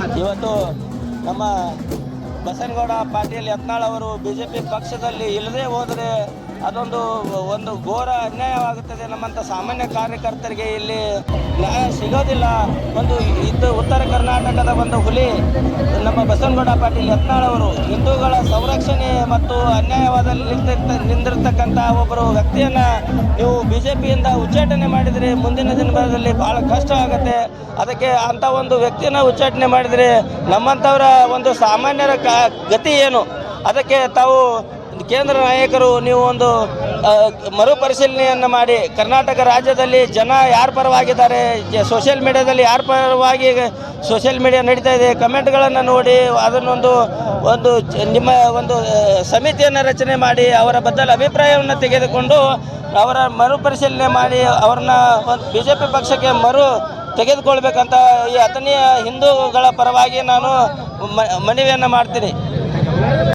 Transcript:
ಇವತ್ತು ನಮ್ಮ ಬಸನಗೌಡ ಪಾಟೀಲ್ ಯತ್ನಾಳ್ ಅವರು ಬಿ ಜೆ ಪಿ ಪಕ್ಷದಲ್ಲಿ ಇಲ್ಲದೆ ಹೋದರೆ ಅದೊಂದು ಒಂದು ಘೋರ ಅನ್ಯಾಯವಾಗುತ್ತದೆ ನಮ್ಮಂಥ ಸಾಮಾನ್ಯ ಕಾರ್ಯಕರ್ತರಿಗೆ ಇಲ್ಲಿ ನ್ಯಾಯ ಸಿಗೋದಿಲ್ಲ. ಒಂದು ಇದು ಉತ್ತರ ಕರ್ನಾಟಕದ ಒಂದು ಹುಲಿ, ನಮ್ಮ ಬಸವನಗೌಡ ಪಾಟೀಲ್ ಯತ್ನಾಳ್ ಅವರು ಹಿಂದೂಗಳ ಸಂರಕ್ಷಣೆ ಮತ್ತು ಅನ್ಯಾಯವಾದಲ್ಲಿ ನಿಂತಿರ್ತ- ನಿಂದಿರ್ತಕ್ಕಂಥ ಒಬ್ಬರು ವ್ಯಕ್ತಿಯನ್ನು ನೀವು ಬಿ ಜೆ ಉಚ್ಚಾಟನೆ ಮಾಡಿದರೆ ಮುಂದಿನ ದಿನಗಳಲ್ಲಿ ಭಾಳ ಕಷ್ಟ ಆಗುತ್ತೆ. ಅದಕ್ಕೆ ಅಂಥ ಒಂದು ವ್ಯಕ್ತಿಯನ್ನ ಉಚ್ಚಾಟನೆ ಮಾಡಿದರೆ ನಮ್ಮಂಥವರ ಒಂದು ಸಾಮಾನ್ಯರ ಗತಿ ಏನು? ಅದಕ್ಕೆ ತಾವು ಕೇಂದ್ರ ನಾಯಕರು ನೀವು ಒಂದು ಮರುಪರಿಶೀಲನೆಯನ್ನು ಮಾಡಿ, ಕರ್ನಾಟಕ ರಾಜ್ಯದಲ್ಲಿ ಜನ ಯಾರ ಪರವಾಗಿದ್ದಾರೆ ಸೋಷಿಯಲ್ ಮೀಡಿಯಾದಲ್ಲಿ ಯಾರ ಪರವಾಗಿ ಸೋಷಿಯಲ್ ಮೀಡಿಯಾ ನಡೀತಾ ಇದೆ, ಕಮೆಂಟ್ಗಳನ್ನು ನೋಡಿ, ಅದನ್ನೊಂದು, ಒಂದು ನಿಮ್ಮ ಒಂದು ಸಮಿತಿಯನ್ನು ರಚನೆ ಮಾಡಿ, ಅವರ ಬದಲು ಅಭಿಪ್ರಾಯವನ್ನು ತೆಗೆದುಕೊಂಡು, ಅವರ ಮರುಪರಿಶೀಲನೆ ಮಾಡಿ, ಅವ್ರನ್ನ ಬಿ ಜೆ ಪಿ ಪಕ್ಷಕ್ಕೆ ಮರು ತೆಗೆದುಕೊಳ್ಬೇಕಂತ ಈ ಅತನೀಯ ಹಿಂದೂಗಳ ಪರವಾಗಿ ನಾನು ಮನವಿಯನ್ನು ಮಾಡ್ತೀನಿ.